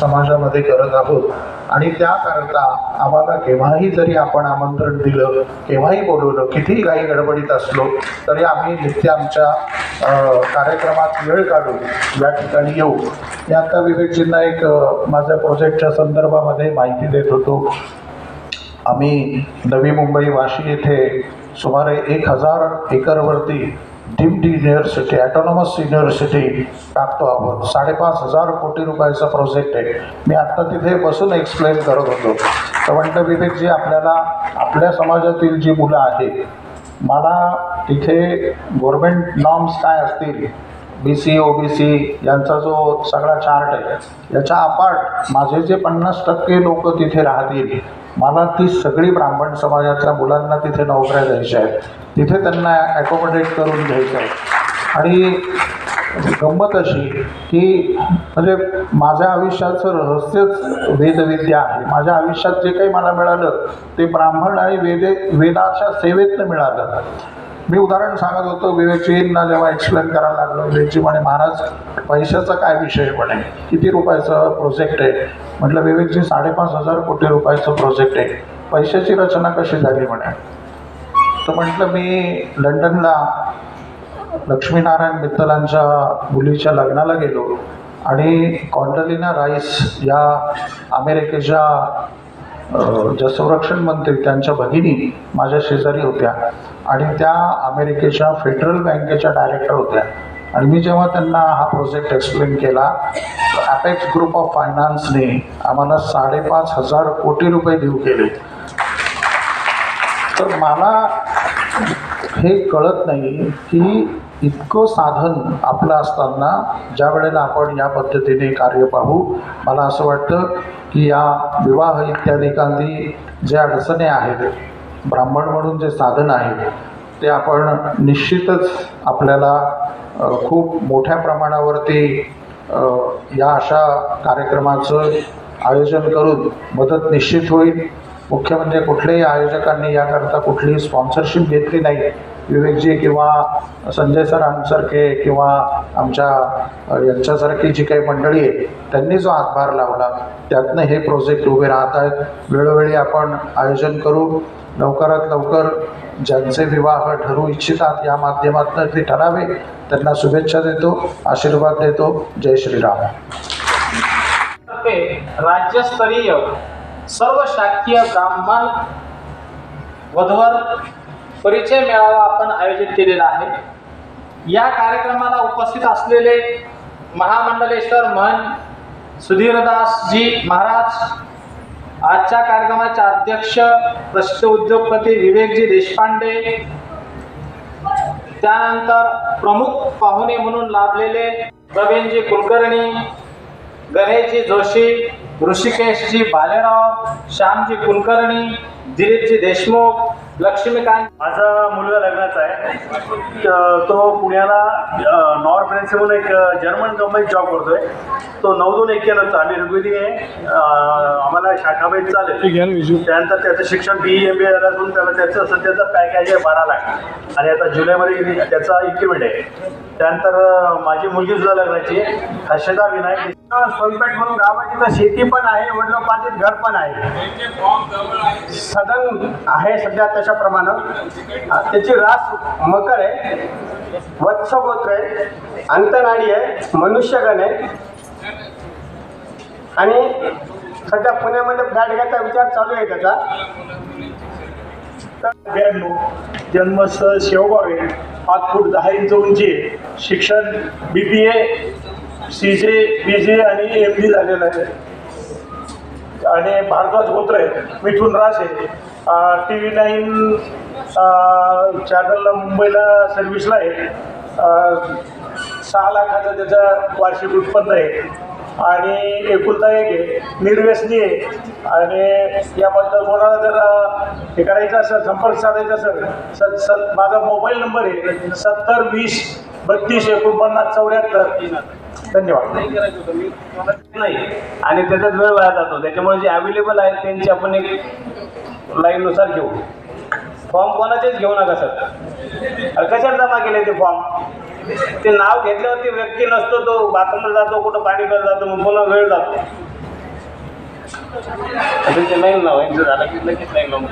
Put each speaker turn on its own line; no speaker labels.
समाजामध्ये करत आहोत. आणि त्याकरता आम्हाला केव्हाही जरी आपण आमंत्रण दिलं केव्हाही बोलवलं कितीही काही गडबडीत असलो तरी आम्ही नित्य आमच्या कार्यक्रमात वेळ काढून या ठिकाणी येऊ. मी आता विवेकजींना एक माझ्या प्रोजेक्टच्या संदर्भामध्ये माहिती देत होतो. आम्ही नवी मुंबई वाशी येथे सुमारे एक हजार एकरवरती डीम्ड युनिव्हर्सिटी ॲटॉनॉमस युनिव्हर्सिटी टाकतो आहोत साडेपाच हजार कोटी रुपयाचा प्रोजेक्ट आहे. मी आत्ता तिथे बसून एक्सप्लेन करत होतो. तर म्हटलं विवेकजी आपल्याला आपल्या समाजातील जी मुलं आहेत मला तिथे गव्हर्मेंट नॉर्म्स काय असतील B C O B C यांचा जो सगळा चार्ट आहे याच्या अपार्ट माझे जे पन्नास टक्के लोक तिथे राहतील मला ती सगळी ब्राह्मण समाजातल्या मुलांना तिथे नोकऱ्या द्यायच्या आहेत. तिथे त्यांना ॲकोमोडेट करून घ्यायचं आहे. आणि गंमत अशी की म्हणजे माझ्या आयुष्याचं रहस्यच वेदविद्या आहे. माझ्या आयुष्यात जे काही मला मिळालं ते ब्राह्मण आणि वेदे वेदाच्या सेवेतनं मिळालं. मी उदाहरण सांगत होतो विवेकजींना जेव्हा एक्सप्लेन करायला लागलो विवेकजी म्हणे महाराज पैशाचा काय विषय म्हणे किती रुपयाचं प्रोजेक्ट आहे? म्हटलं विवेकजी साडेपाच हजार कोटी रुपयाचं प्रोजेक्ट आहे. पैशाची रचना कशी झाली म्हणे? तर म्हटलं मी लंडनला लक्ष्मीनारायण मित्तलांच्या मुलीच्या लग्नाला गेलो आणि कॉन्डलिना राईस या अमेरिकेच्या ज्या संरक्षण मंत्री त्यांच्या भगिनी माझ्या शेजारी होत्या आणि त्या अमेरिकेच्या फेडरल बँकेच्या डायरेक्टर होत्या. आणि मी जेव्हा त्यांना हा प्रोजेक्ट एक्सप्लेन केला ॲपेक्स ग्रुप ऑफ फायनान्सने आम्हाला साडेपाच हजार कोटी रुपये देऊ केले. तर मला हे कळत नाही की इतकं साधन आपलं असताना ज्या वेळेला आपण या पद्धतीने कार्य पाहू मला असं वाटतं की या विवाह इत्यादिकांनी ज्या अडचणी आहेत ब्राह्मण म्हणून जे साधन आहे ते आपण निश्चितच आपल्याला खूप मोठ्या प्रमाणावरती या अशा कार्यक्रमाचं आयोजन करून मदत निश्चित होईल. मुख्य म्हणजे कुठल्याही आयोजकांनी याकरता कुठलीही स्पॉन्सरशिप घेतली नाही विवेकजी किंवा संजय सरांसारखे किंवा आमच्या यांच्यासारखी जी काही मंडळी आहे त्यांनी जो हातभार लावला त्यातनं हे प्रोजेक्ट उभे राहत आहेत. वेळोवेळी आपण आयोजन करू. लवकरात लवकर ज्यांचे विवाह ठरू इच्छितात या माध्यमातून ते ठरावे. त्यांना शुभेच्छा देतो आशीर्वाद देतो. जय श्रीराम.
राज्यस्तरीय सर्व शासकीय ब्राह्मण वधवर परिचय मेळावा आपण आयोजित केलेला आहे. या कार्यक्रमाला उपस्थित असलेले महामंडलेश्वर महन सुधीरदासजी महाराज आजच्या कार्यक्रमाचे अध्यक्ष प्रसिद्ध उद्योगपती विवेकजी देशपांडे त्यानंतर प्रमुख पाहुणे म्हणून लाभलेले प्रवीणजी कुलकर्णी गणेशजी जोशी ऋषिकेशजी भालेराव श्यामजी कुलकर्णी दिलीपजी देशमुख लक्ष्मीकांत.
माझा मुलगा लग्नाचा आहे. त- तो पुण्याला नॉर फ्रेन्स म्हणून एक जर्मन कंपनीत जॉब करतोय. तो नऊ दोन एक्क्याण्णवचा आम्ही ऋग्वेदी आहे. आम्हाला शाखाबाई चालेल. त्यानंतर त्याचं शिक्षण बी एम बी झालं असून त्याला त्याचं सध्याचं पॅकेज आहे बारा लाख. आणि आता जुलैमध्ये त्याचा इन्क्रिमेंट आहे. त्यानंतर माझी मुलगी सुद्धा लग्नाची हर्षदा विनायक. सोनपेठ म्हणून गाव आहे तिथं शेती पण आहे वडिलोपार्जित घर पण आहे. सदन आहे सध्या त्याच्याप्रमाणे अ, त्याची रास मकर आहे वत्स गोत्र आहे अंतनाडी आहे मनुष्यगण आहे. आणि सध्या पुण्यामध्ये फ्लॅट घ्यायचा विचार चालू आहे त्याचा.
ब्याण्णव जन्मस्थळ शेवगाव आहे पाच फूट दहा इंच उंची आहे. शिक्षण बी बी ए सी जे बी जे आणि एम डी झालेलं आहे. आणि भारद्वाज गोत्र आहे मिथून रास आहे टी व्ही नाईन चॅनलला मुंबईला सर्व्हिसला आहे. सहा लाखाचं त्याचं वार्षिक उत्पन्न आहे. आणि एकुलता एक आहे निर्व्यसनी आहे. आणि याबद्दल कोणाला जर हे करायचं असेल संपर्क साधायचा असेल स स माझा मोबाईल नंबर आहे सत्तर वीस बत्तीस एकोणपन्नास चौऱ्याहत्तर. धन्यवाद.
नाही आणि त्याचाच वेळ वाया जातो. त्याच्यामुळे जे अवेलेबल आहेत त्यांची आपण एक लाईननुसार घेऊ. फॉर्म कोणाचेच घेऊ नका सर. कशात जमा केले ते फॉर्म ते नाव घेतल्यावरती व्यक्ती नसतो तो बाथरूमला जातो कुठं पाणी करत जातो मग पुन्हा वेळ जातो.
ते नाही लावायचं झालं की लगेच नाही लावून